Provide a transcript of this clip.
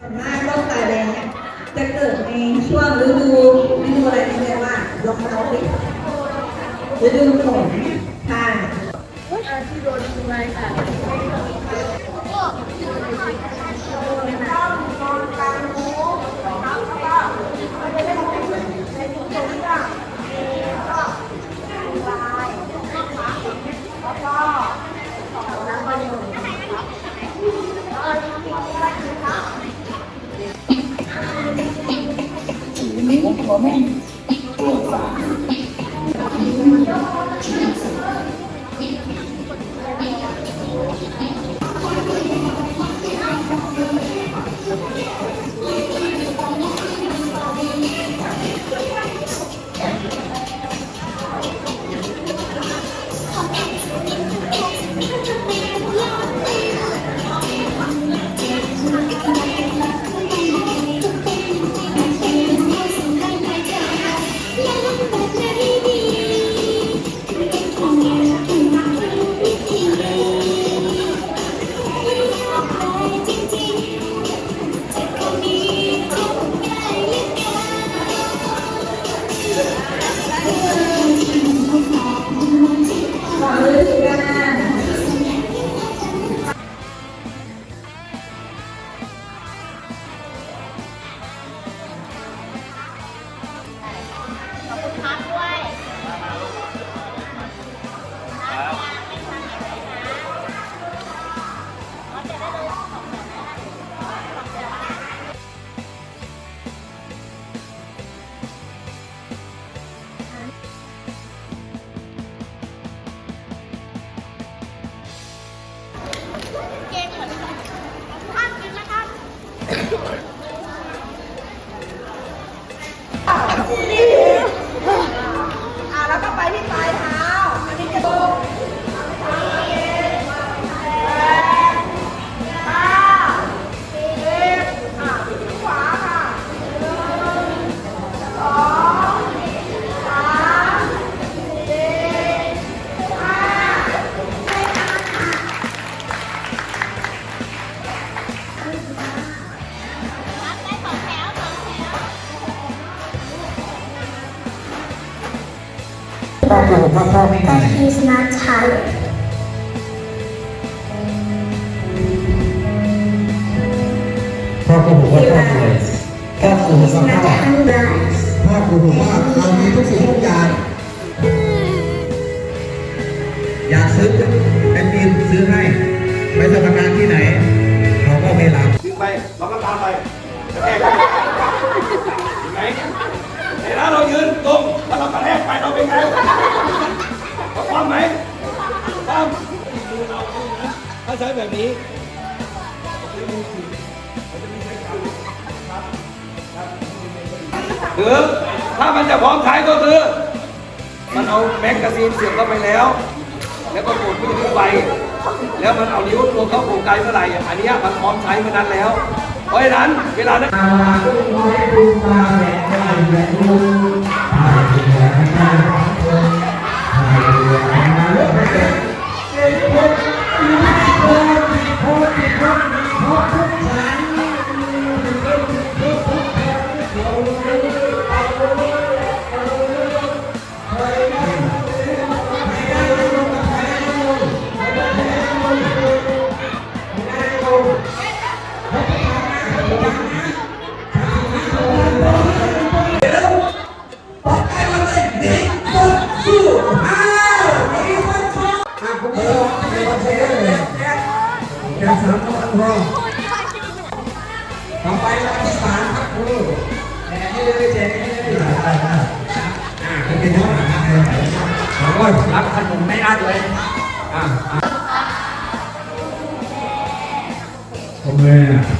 ส่วนมากโรคตาแดงเนี่ยจะเกิดในช่วงฤดูฤดูอะไรที่เรียกว่าลมเราดิฤดูฝนค่ะค วาม ครอบครัวพ่อพ่อไม่ไหน But he's not tired. พ่อครูบอกว่าพ่อป่วยพ่อครูบอก He's ว่า not พ่อ hungry. พ่อครูบอกว่าเรามีทุกสิ่งทุกอย่างอยากซื้อเป็นดินซื้อให้ไปสมัครงานที่ไหนเขาก็ไม่รับ ดึงไปเราก็ตามไปกระแทกไปเห็นไหมเห็นแล้วเรายืนตรง แล้วเรากระแทกไปเราเป็นไงเราความไหมความถ้าใช้แบบนี้หรือถ้ามันจะพร้อมใช้ก็คือ มันเอาแมกกาซีนเสียบเข้าไปแล้ว แล้วก็กดมือถือไป แล้วมันเอานิ้วตัวเข้าโครงไกลเมื่อไหร่อันนี้มันพร้อมใช้เมื่อนั้นแล้ว เพราะฉะนั้นเวลานั้น ต่อไปรับที่สามครับครูแจกให้เลยแจกให้เลยอ่าเป็นยังไงเราก็รับขนมไม่อั้นเลยอ่าผมเลยอะ